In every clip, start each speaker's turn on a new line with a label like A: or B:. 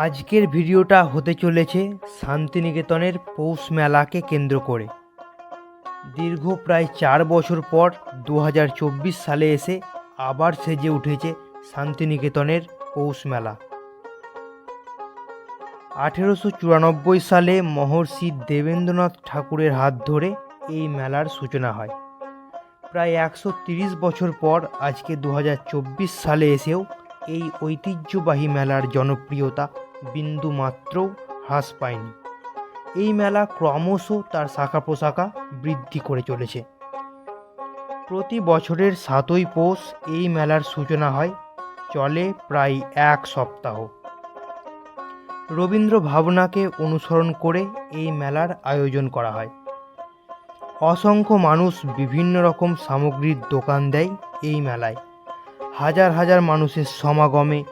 A: আজকের ভিডিওটা হতে চলেছে শান্তিনিকেতনের পৌষ মেলাকে কেন্দ্র করে। দীর্ঘ প্রায় চার বছর পর দু হাজার চব্বিশ সালে এসে আবার সেজে উঠেছে শান্তিনিকেতনের পৌষ মেলা। আঠেরোশো চুরানব্বই সালে মহর্ষি দেবেন্দ্রনাথ ঠাকুরের হাত ধরে এই মেলার সূচনা হয়। প্রায় একশো তিরিশ বছর পর আজকে দু হাজার চব্বিশ সালে এসেও এই ঐতিহ্যবাহী মেলার জনপ্রিয়তা বিন্দুমাত্রও হ্রাস পায়নি। এই মেলা ক্রমশ তার শাখা প্রশাখা বৃদ্ধি করে চলেছে। প্রতি বছরের সাতই পৌষ এই মেলার সূচনা হয়, চলে প্রায় এক সপ্তাহ। রবীন্দ্র ভাবনাকে অনুসরণ করে এই মেলার আয়োজন করা হয়। অসংখ্য মানুষ বিভিন্ন রকম সামগ্রীর দোকান দেয় এই মেলায়। হাজার হাজার মানুষের সমাগমে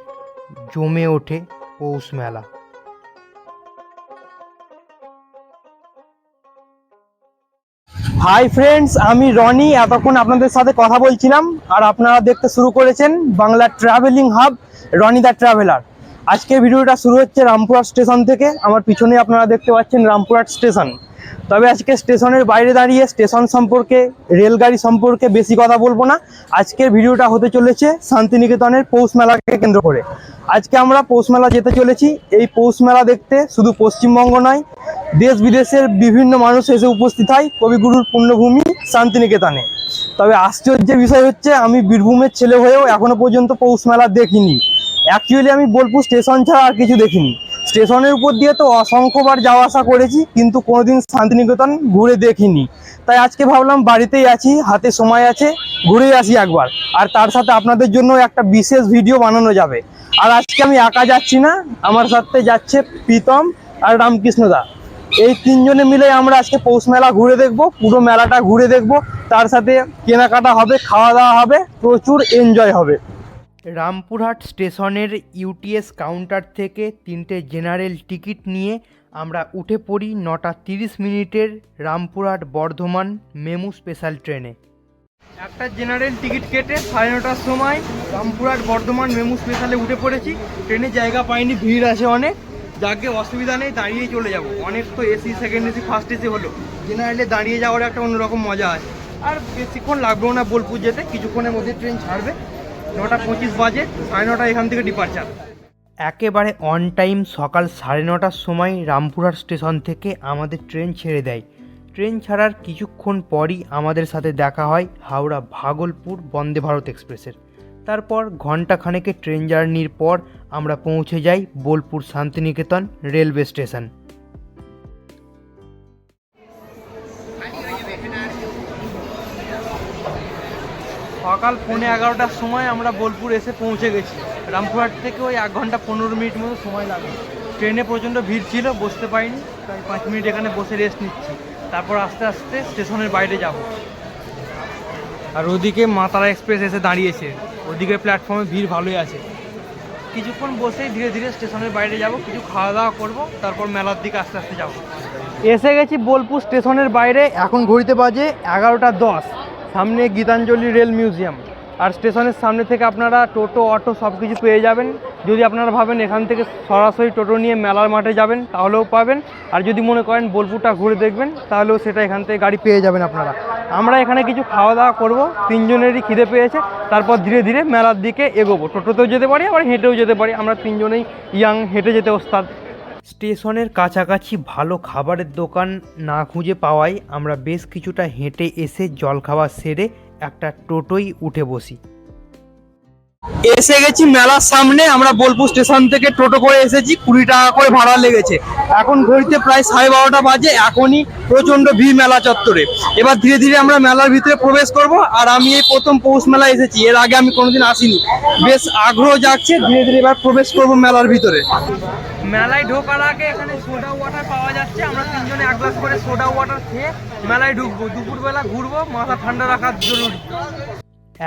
A: জমে ওঠে পৌষ মেলা।
B: হাই ফ্রেন্ডস আমি রনি। এতক্ষণ আপনাদের সাথে কথা বলছিলাম, আর আপনারা দেখতে শুরু করেছেন Bangla travelling hub Roni the traveller আজকে ভিডিওটা শুরু হচ্ছে রামপুরহাট স্টেশন থেকে। আমার পিছনে আপনারা দেখতে পাচ্ছেন রামপুরহাট স্টেশন। তবে আজকে স্টেশনের বাইরে দাঁড়িয়ে, স্টেশন সম্পর্কে, রেলগাড়ি সম্পর্কে বেশি কথা বলব না। আজকের ভিডিওটা হতে চলেছে শান্তিনিকেতনের পৌষ মেলাকে কেন্দ্র করে। আজকে আমরা পৌষ মেলা যেতে চলেছি। এই পৌষ মেলা দেখতে শুধু পশ্চিমবঙ্গ নয় দেশ বিদেশের বিভিন্ন মানুষ এসে উপস্থিত হয় কবিগুরুর পুণ্যভূমি শান্তিনিকেতনে। তবে আশ্চর্যের বিষয় হচ্ছে, আমি বীরভূমের ছেলে হয়েও এখনও পর্যন্ত পৌষ মেলা দেখিনি। অ্যাকচুয়ালি আমি বোলপুর স্টেশন ছাড়া আর কিছু দেখিনি। স্টেশনের উপর দিয়ে তো অসংখ্যবার যাওয়া আসা করেছি, কিন্তু কোনোদিন শান্তিনিকেতন ঘুরে দেখিনি। তাই আজকে ভাবলাম বাড়িতেই আছি, হাতে সময় আছে ঘুরে আসি একবার। আর তার সাথে আপনাদের জন্য একটা বিশেষ ভিডিও বানানো যাবে। আর আজকে আমি একা যাচ্ছি না, আমার সাথে যাচ্ছে প্রীতম আর রামকৃষ্ণদা এই তিনজনে মিলে আমরা আজকে পৌষ মেলা ঘুরে দেখব, পুরো মেলাটা ঘুরে দেখব। তার সাথে কেনাকাটা হবে, খাওয়া দাওয়া হবে, প্রচুর এনজয় হবে।
A: রামপুরহাট স্টেশনের ইউটিএস কাউন্টার থেকে তিনটে জেনারেল টিকিট নিয়ে আমরা উঠে পড়ি নটা তিরিশ মিনিটের রামপুরহাট বর্ধমান মেমু স্পেশাল ট্রেনে। একটা জেনারেল টিকিট কেটে সাড়ে নটার সময় রামপুরহাট বর্ধমান মেমু স্পেশালে উঠে পড়েছি। ট্রেনে জায়গা পাইনি, ভিড় আছে অনেক। যাকে অসুবিধা নেই দাঁড়িয়ে চলে যাব। অনেক তো AC second AC first AC হলো। জেনারেলে দাঁড়িয়ে যাওয়ার একটা অন্যরকম মজা আছে। আর বেশিক্ষণ লাগবেও না বোলপুর যেতে, কিছুক্ষণের মধ্যে ট্রেন ছাড়বে। নটা পঁচিশ বাজে, সাড়ে নটা এখান থেকে ডিপার্চার একেবারে অন টাইম সকাল সাড়ে নটার সময় রামপুরহাট স্টেশন থেকে আমাদের ট্রেন ছেড়ে দেয়। ট্রেন ছাড়ার কিছুক্ষণ পরই আমাদের সাথে দেখা হয় হাওড়া ভাগলপুর বন্দে ভারত এক্সপ্রেসের। তারপর ঘন্টাখানেকের ট্রেন জার্নির পর আমরা পৌঁছে যাই বোলপুর শান্তিনিকেতন রেলওয়ে স্টেশন। সকাল পৌনে এগারোটার সময় আমরা বোলপুর এসে পৌঁছে গেছি। রামপুরহাট থেকে ওই এক ঘণ্টা পনেরো মিনিট মতো সময় লাগবে ট্রেনে প্রচণ্ড ভিড় ছিল, বসতে পারিনি, তাই পাঁচ মিনিট এখানে বসে রেস্ট নিচ্ছি। তারপর আস্তে আস্তে স্টেশনের বাইরে যাব। আর ওদিকে মাতারা এক্সপ্রেস এসে দাঁড়িয়েছে। ওদিকে প্ল্যাটফর্মে ভিড় ভালোই আছে। কিছুক্ষণ বসেই ধীরে ধীরে স্টেশনের বাইরে যাব, কিছু খাওয়া দাওয়া করব, তারপর মেলার দিকে আস্তে আস্তে যাব। এসে গেছি বোলপুর স্টেশনের বাইরে, এখন ঘড়িতে বাজে এগারোটা দশ। সামনে গীতাঞ্জলি রেল মিউজিয়াম। আর স্টেশনের সামনে থেকে আপনারা টোটো, অটো সব কিছু পেয়ে যাবেন। যদি আপনারা ভাবেন এখান থেকে সরাসরি টোটো নিয়ে মেলার মাঠে যাবেন, তাহলেও পাবেন। আর যদি মনে করেন বোলপুরটা ঘুরে দেখবেন, তাহলেও সেটা এখান থেকে গাড়ি পেয়ে যাবেন আপনারা। আমরা এখানে কিছু খাওয়া দাওয়া করব, তিনজনেরই খিদে পেয়েছে, তারপর ধীরে ধীরে মেলার দিকে এগোবো। টোটোতেও যেতে পারি, আবার হেঁটেও যেতে পারি। আমরা তিনজনেই ইয়াং, হেঁটে যেতে ওস্তাদ। স্টেশনের কাছাকাছি ভালো খাবারের দোকান না খুঁজে পাওয়ায় আমরা বেশ কিছুটা হেঁটে এসে জলখাবার সেরে একটা টোটোই উঠে বসি।
B: এসে গেছি মেলার সামনে, আমরা বোলপুর স্টেশন থেকে টোটো করে এসেছি, কুড়ি টাকা করে ভাড়া লেগেছে। এখন ঘড়িতে প্রায় সাড়ে বারোটা বাজে, এখনই প্রচণ্ড ভিড় মেলা চত্বরে। এবার ধীরে ধীরে আমরা মেলার ভিতরে প্রবেশ করব, আর আমি এই প্রথম পৌষ মেলা এসেছি, এর আগে আমি কোনোদিন আসিনি। বেশ আগ্রহ জাগছে, ধীরে ধীরে এবার প্রবেশ করব মেলার ভিতরে। মেলায় ঢোকার আগে এখানে সোডা ওয়াটার পাওয়া যাচ্ছে, আমরা তিনজনে এক গ্লাস করে সোডা ওয়াটার খেয়ে মেলায় ঢুকবো। দুপুরবেলা ঘুরবো, মাথা ঠান্ডা রাখার জরুরি।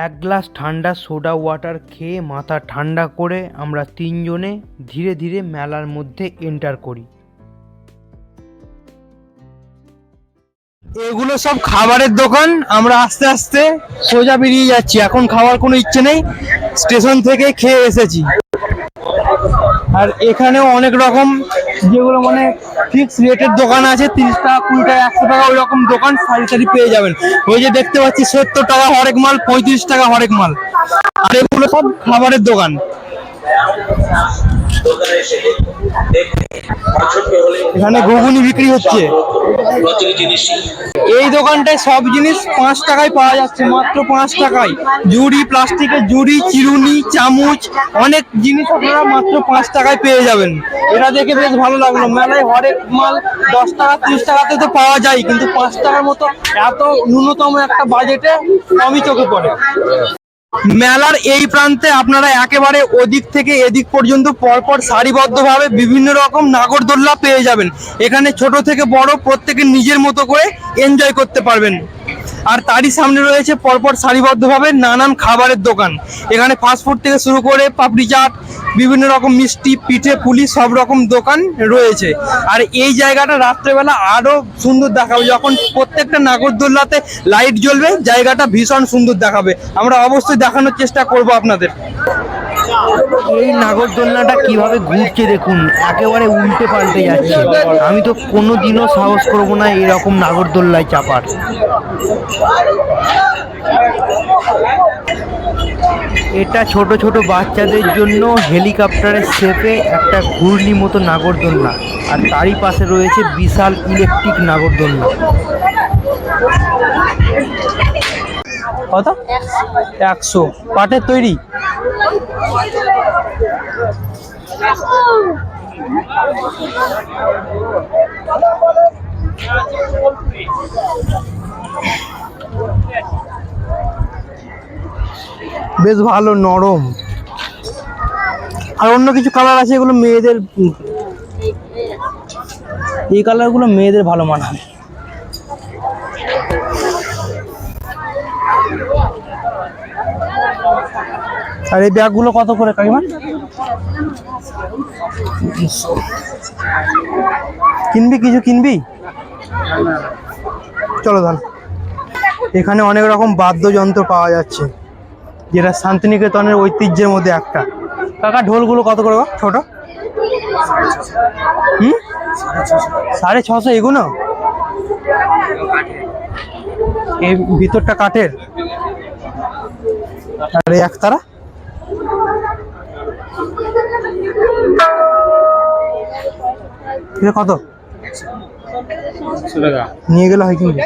A: এক গ্লাস ঠান্ডা সোডা ওয়াটার খেয়ে মাথা ঠান্ডা করে আমরা তিনজনে ধীরে ধীরে মেলার মধ্যে এন্টার করি।
B: এগুলো সব খাবারের দোকান, আমরা আস্তে আস্তে সোজা বেরিয়ে যাচ্ছি। এখন খাওয়ার কোনো ইচ্ছে নেই, স্টেশন থেকে খেয়ে এসেছি। আর এখানেও অনেক রকম যেগুলো মানে ফিক্স রেটের দোকান আছে, তিরিশ টাকা, কুড়ি টাকা, একশো টাকা ওই রকম দোকান সারি সারি পেয়ে যাবেন। ওই যে দেখতে পাচ্ছি, সত্তর টাকা হরেক মাল, পঁয়ত্রিশ টাকা হরেক মাল। আর এগুলো সব খাবারের দোকান। এখানে ঘুগুনি বিক্রি হচ্ছে। এই দোকানটায় সব জিনিস পাঁচ টাকায় পাওয়া যাচ্ছে, মাত্র পাঁচ টাকায়। জুড়ি, প্লাস্টিকের জুড়ি, চিরুনি, চামচ, অনেক জিনিস আপনারা মাত্র পাঁচ টাকায় পেয়ে যাবেন। এটা দেখে বেশ ভালো লাগল। মেলায় হরেক মাল দশ টাকা, ত্রিশ টাকাতে তো পাওয়া যায়, কিন্তু পাঁচ টাকার মতো এত ন্যূনতম একটা বাজেটে কমই চোখে পড়ে। মেলার এই প্রান্তে আপনারা একেবারে ওদিক থেকে এদিক পর্যন্ত পরপর সারিবদ্ধভাবে বিভিন্ন রকম নাগরদোল্লা পেয়ে যাবেন। এখানে ছোট থেকে বড় প্রত্যেকে নিজের মতো করে এনজয় করতে পারবেন। আর তারই সামনে রয়েছে পরপর সারিবদ্ধভাবে নানান খাবারের দোকান। এখানে ফাস্টফুড থেকে শুরু করে পাপড়ি চাট, বিভিন্ন রকম মিষ্টি, পিঠে, পুলি, সব রকম দোকান রয়েছে। আর এই জায়গাটা রাত্রেবেলা আরও সুন্দর দেখাবে। যখন প্রত্যেকটা নাগরদোল্লাতে লাইট জ্বলবে, জায়গাটা ভীষণ সুন্দর দেখাবে। আমরা অবশ্যই দেখানোর চেষ্টা করব আপনাদের।
A: এই নাগরদোলনাটা কীভাবে ঘুরছে দেখুন, একেবারে উল্টে পাল্টে যাচ্ছে। আমি তো কোনো দিনও সাহস করব না এরকম নাগরদোল্লায় চাপার। এটা ছোট ছোট বাচ্চাদের জন্য হেলিকপ্টারের শেপে একটা ঘূর্ণি মতো নাগরদোলনা, আর তারই পাশে রয়েছে বিশাল ইলেকট্রিক নাগরদোলনা।
B: কত? একশো। পাটের তৈরি? বেশ ভালো, নরম। আর অন্য কিছু কালার আছে এগুলো মেয়েদের? এই কালারগুলো মেয়েদের ভালো মানাবে আর এই ব্যাগগুলো কত করে, কাকিমা? কিনবি কিছু কিনবি? চলো ধর এখানে অনেক রকম বাদ্যযন্ত্র পাওয়া যাচ্ছে, যেটা শান্তিনিকেতনের ঐতিহ্যের মধ্যে একটা। কাকা, ঢোলগুলো কত করে? ছোট? হুম? সাড়ে ছশো এগুলো এই ভিতরটা কাঠের। আর এই একতারা? এটা কত? নিয়ে গেলে হয় কিন্তু।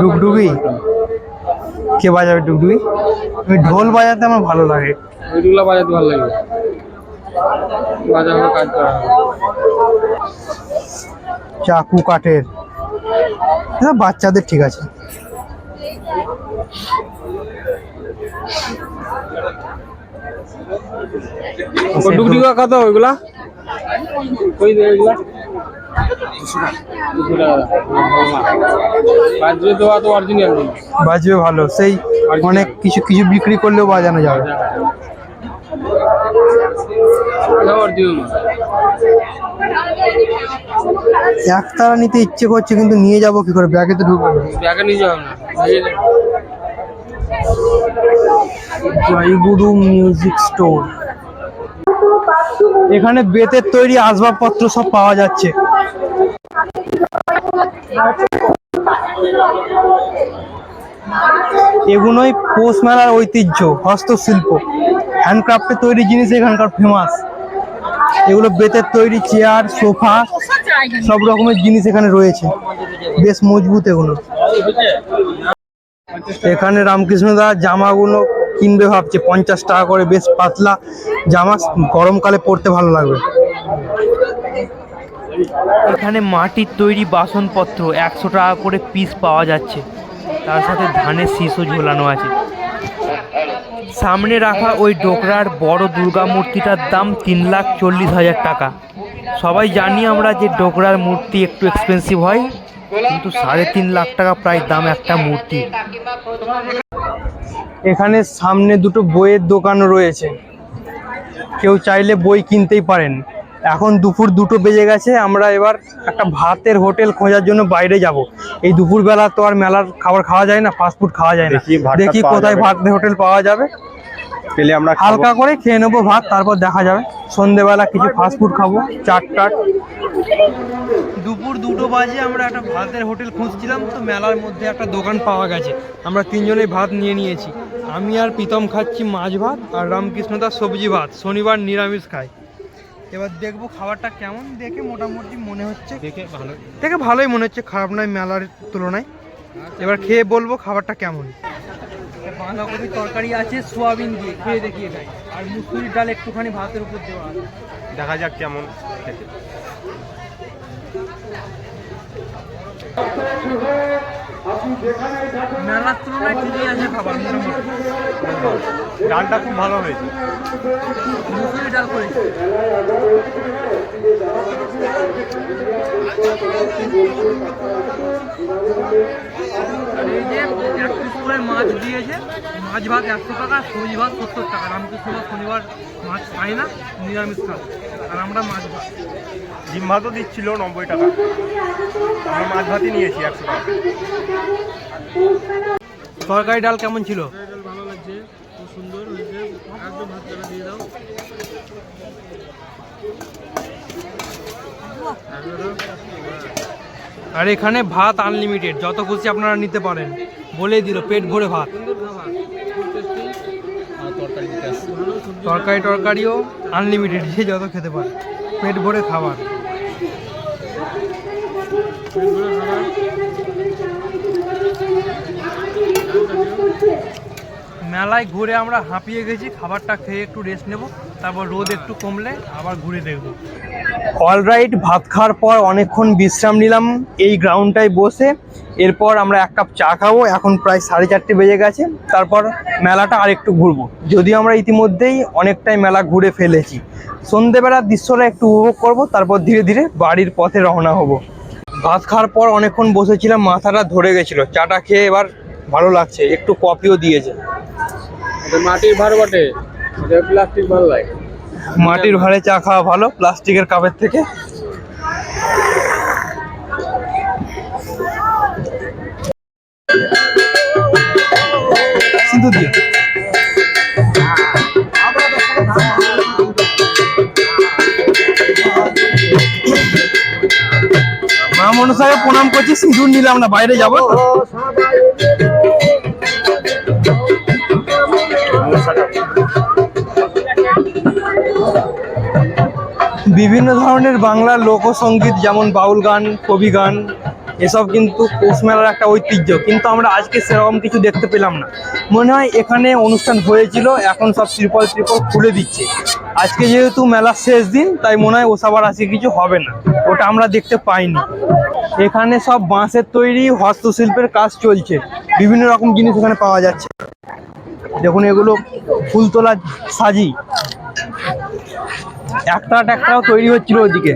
B: ডুগডুগি? কে বাজাবে ডুগডুগি? ওই ঢোল বাজাতে আমার ভালো লাগে।
C: ওইগুলো বাজাতে ভালো কাজ করা
B: চাকু কাঠের। বাচ্চাদের ঠিক আছে।
C: ডুগডুগি কত ওইগুলা? কই দে ওইগুলা? বাজবে
B: ভালো সেই অনেক কিছু কিছু বিক্রি করলেও বাজানো যাবে। একতারা নিতে ইচ্ছে করছে কিন্তু নিয়ে যাব কি করে? ব্যাগে তো ঢুকবে।
C: ব্যাগে নিয়ে যাবে না
B: জয়গুরু মিউজিক স্টোর এখানে বেতের তৈরি আসবাবপত্র সব পাওয়া যাচ্ছে। এগুলোই পৌষ মেলার ঐতিহ্য, হস্তশিল্প হ্যান্ডক্রাফটের তৈরি জিনিস এখানকার ফেমাস এগুলো বেতের তৈরি চেয়ার সোফা সব রকমের জিনিস এখানে রয়েছে। বেশ মজবুত এগুলো। এখানে রামকৃষ্ণদা জামাগুলো কিনবে ভাবছে, পঞ্চাশ টাকা করে বেশ পাতলা জামা, গরমকালে পরতে ভালো লাগবে।
A: এখানে মাটির তৈরি বাসনপত্র একশো টাকা করে পিস পাওয়া যাচ্ছে। তার সাথে ধানের শীষও ঝোলানো আছে। সামনে রাখা ওই ডোকরার বড় দুর্গা মূর্তিটার দাম তিন লাখ চল্লিশ হাজার টাকা। সবাই জানি আমরা যে ডোকরার মূর্তি একটু এক্সপেন্সিভ হয়, কিন্তু সাড়ে তিন লাখ টাকা প্রায় দাম একটা মূর্তি।
B: এখানে সামনে দুটো বইয়ের দোকান রয়েছে। কেউ চাইলে বই কিনতেই পারেন। এখন দুপুর দুটো বেজে গেছে আমরা এবার একটা ভাতের হোটেল খোঁজার জন্য বাইরে যাব। এই দুপুরবেলা তো আর মেলার খাবার খাওয়া যায় না ফাস্টফুড খাওয়া যায় না।
D: দেখি
B: কোথায় ভাতের হোটেল পাওয়া যাবে।
D: পেলে আমরা।
B: হালকা করে খেয়ে নেব ভাত তারপর দেখা যাবে। সন্ধেবেলা কিছু ফাস্ট ফুড খাব চাট টাট। দুপুর দুটো বাজে আমরা একটা ভাতের হোটেল খুঁজছিলাম তো মেলার মধ্যে একটা দোকান পাওয়া গেছে। আমরা তিনজনেই ভাত নিয়ে নিয়েছি। আমি আর প্রীতম খাচ্ছি মাছ ভাত আর রামকৃষ্ণ দাস সবজি ভাত। শনিবার নিরামিষ খায়। এবার দেখব খাবারটা কেমন দেখে মোটামুটি মনে হচ্ছে।
C: দেখে ভালো।
B: দেখে ভালোই মনে হচ্ছে খারাপ নয় মেলার তুলনায়। এবার খেয়ে বলব খাবারটা কেমন। বাঁধাকপি তরকারি আছে, সোয়াবিন দিয়ে, খেয়ে দেখিয়ে দেয়। আর মুসুরির ডাল একটুখানি ভাতের উপর দেওয়া আছে।
D: দেখা যাক কেমন খেতে।
B: মেলার তুলনায় ঠিকই আছে খাবার মোটামুটি।
D: ডালটা খুব ভালো হয়েছে।
B: মুসুরি ডাল করেছে এই যে এক পিস করে মাছ দিয়েছে মাছ ভাত একশো টাকা সবজি ভাত সত্তর টাকা। রামকৃষ্ণ ভাত শনিবার মাছ খাই না নিরামিষ খাই আর আমরা মাছ ভাত
D: ডিম ভাতও দিচ্ছিল নব্বই টাকা। আমরা মাছ ভাতই নিয়েছি একশো টাকা।
B: তরকারি ডাল কেমন ছিল?
C: ভালো লাগছে খুব সুন্দর হয়েছে। একদম ভাত দিয়ে দাও।
B: আর এখানে ভাত আনলিমিটেড যত খুশি আপনারা নিতে পারেন। বলেই দিল পেট ভরে ভাত। তরকারি টরকারিও আনলিমিটেড যে যত খেতে পারে। পেট ভরে খাবার। মেলায় ঘুরে আমরা হাঁপিয়ে গেছি, খাবারটা খেয়ে একটু রেস্ট নেব, তারপর রোদ একটু কমলে আবার ঘুরে দেখব। অলরাইট ভাত খাওয়ার পর অনেকক্ষণ বিশ্রাম নিলাম, এই গ্রাউন্ডটায় বসে, এরপর আমরা এক কাপ চা খাব, এখন প্রায় সাড়ে চারটে বেজে গেছে, তারপর মেলাটা আরেকটু ঘুরবো। যদিও আমরা ইতিমধ্যেই অনেকটাই মেলা ঘুরে ফেলেছি। সন্ধেবেলার দৃশ্যটা একটু উপভোগ করব, তারপর ধীরে ধীরে বাড়ির পথে রওনা হব। ভাত খাওয়ার পর অনেকক্ষণ বসেছিলাম, মাথাটা ধরে গেছিল, চাটা খেয়ে এবার ভালো লাগছে একটু কপিও দিয়েছে।
C: এটা মাটির ভার বটে এটা প্লাস্টিক ভালো লাগে
B: মাটির ভারে চা খাওয়া ভালো প্লাস্টিকের কাপের থেকে। সিন্ধু দিয়ে। মা মনসাকে প্রণাম করছি সিঁদুর নিলাম না বাইরে যাব। বিভিন্ন ধরনের বাংলার লোকসঙ্গীত, যেমন বাউল গান, কবি গান, এসব কিন্তু পৌষ মেলার একটা ঐতিহ্য। কিন্তু আমরা আজকে সেরকম কিছু দেখতে পেলাম না। মনে হয় এখানে অনুষ্ঠান হয়েছিল, এখন সব ত্রিপল ত্রিপল খুলে দিচ্ছে। আজকে যেহেতু মেলার শেষ দিন, তাই মনে হয় ওসাবার আজকে কিছু হবে না। ওটা আমরা দেখতে পাইনি। এখানে সব বাঁশের তৈরি হস্তশিল্পের কাজ চলছে। বিভিন্ন রকম জিনিস এখানে পাওয়া যাচ্ছে। দেখুন এগুলো ফুল তোলা সাজি। একটা একটাও তৈরি হচ্ছিল ওদিকে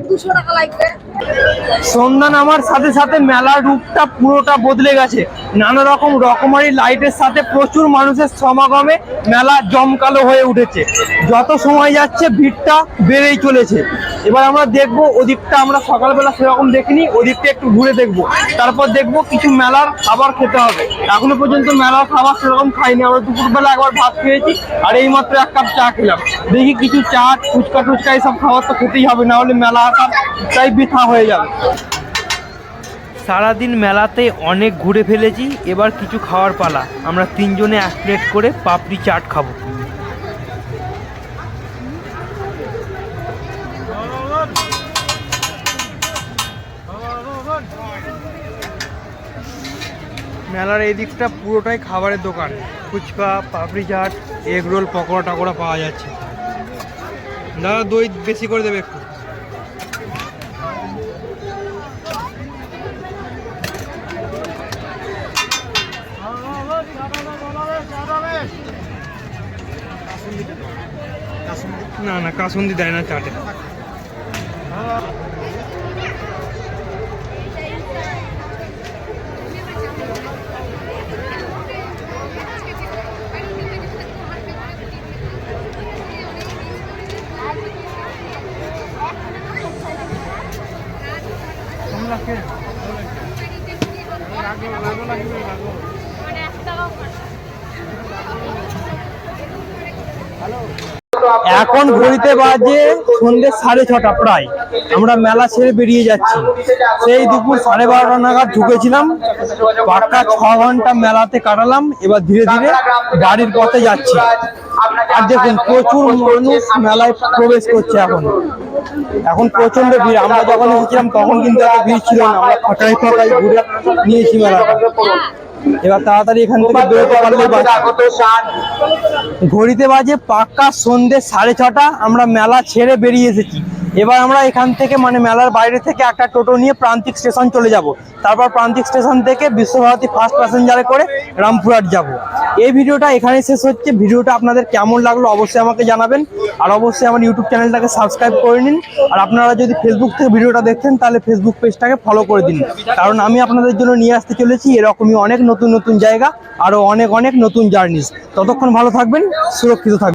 B: সন্ধ্যা নামার সাথে সাথে মেলার রূপটা পুরোটা বদলে গেছে। নানা রকম রকমারি লাইটের সাথে প্রচুর মানুষের সমাগমে মেলা জমকালো হয়ে উঠেছে। যত সময় যাচ্ছে, ভিড়টা বেড়েই চলেছে। এবার আমরা দেখব ওদিকটা, আমরা সকালবেলা সেরকম দেখিনি, ওদিকটা একটু ঘুরে দেখব। তারপর দেখব কিছু মেলার খাবার খেতে হবে। এখনও পর্যন্ত মেলার খাবার সেরকম খাইনি। আমরা দুপুরবেলা একবার ভাত খেয়েছি আর এই মাত্র এক কাপ চা খেলাম। দেখি কিছু চাট ফুচকা টুচকা এইসব খাবার তো খেতেই হবে, না হলে মেলা আসা তাই বৃথা হয়ে যাবে।
E: সারাদিন মেলাতে অনেক ঘুরে ফেলেছি, এবার কিছু খাওয়ার পালা। আমরা তিনজনে এক প্লেট করে পাপড়ি চাট খাব।
B: মেলার এই দিকটা পুরোটাই খাবারের দোকান। ফুচকা, পাপড়ি চাট, এগ রোল পকোড়া টকোড়া পাওয়া যাচ্ছে। দাদা দই বেশি করে দেবে একটু। না না কাসুন্দি দেয় না চাটে। লাগো লাগো লাগো লাগো মানে 1 টাকাও এখন ঘড়িতে বাজে সন্ধ্যে সাড়ে ছটা প্রায়। আমরা মেলা ছেড়ে বেরিয়ে যাচ্ছি। সেই দুপুর সাড়ে বারোটা নাগাদ ঢুকেছিলাম। পাক্কা ছ ঘণ্টা মেলাতে কাটালাম। এবার ধীরে ধীরে বাড়ির পথে যাচ্ছি। আর দেখুন, প্রচুর মানুষ মেলায় প্রবেশ করছে এখন। এখন প্রচণ্ড ভিড়। আমরা যখন এসেছিলাম তখন কিন্তু এত ভিড় ছিল না। আমরা ফাঁকাই ফাঁকাই ঘুরে নিয়েছি মেলাটা। এবার তাড়াতাড়ি এখান থেকে বেরোতে পারলে ঘড়িতে বাজে পাক্কা সন্ধ্যে সাড়ে ছটা আমরা মেলা ছেড়ে বেরিয়ে এসেছি। এবার আমরা এখান থেকে মানে মেলার বাইরে থেকে একটা টোটো নিয়ে প্রান্তিক স্টেশন চলে যাব। তারপর প্রান্তিক স্টেশন থেকে বিশ্বভারতী ফার্স্ট প্যাসেঞ্জারে করে রামপুরহাট যাব। এই ভিডিওটা এখানে শেষ হচ্ছে। ভিডিওটা আপনাদের কেমন লাগল অবশ্যই আমাকে জানাবেন। আর অবশ্যই আমার ইউটিউব চ্যানেলটাকে সাবস্ক্রাইব করে নিন। আর আপনারা যদি ফেসবুক থেকে ভিডিওটা দেখছেন, তাহলে ফেসবুক পেজটাকে ফলো করে দিন। কারণ আমি আপনাদের জন্য নিয়ে আসতে চলেছি এরকমই অনেক নতুন নতুন জায়গা, আরও অনেক অনেক নতুন জার্নিস ততক্ষণ ভালো থাকবেন, সুরক্ষিত থাকবেন।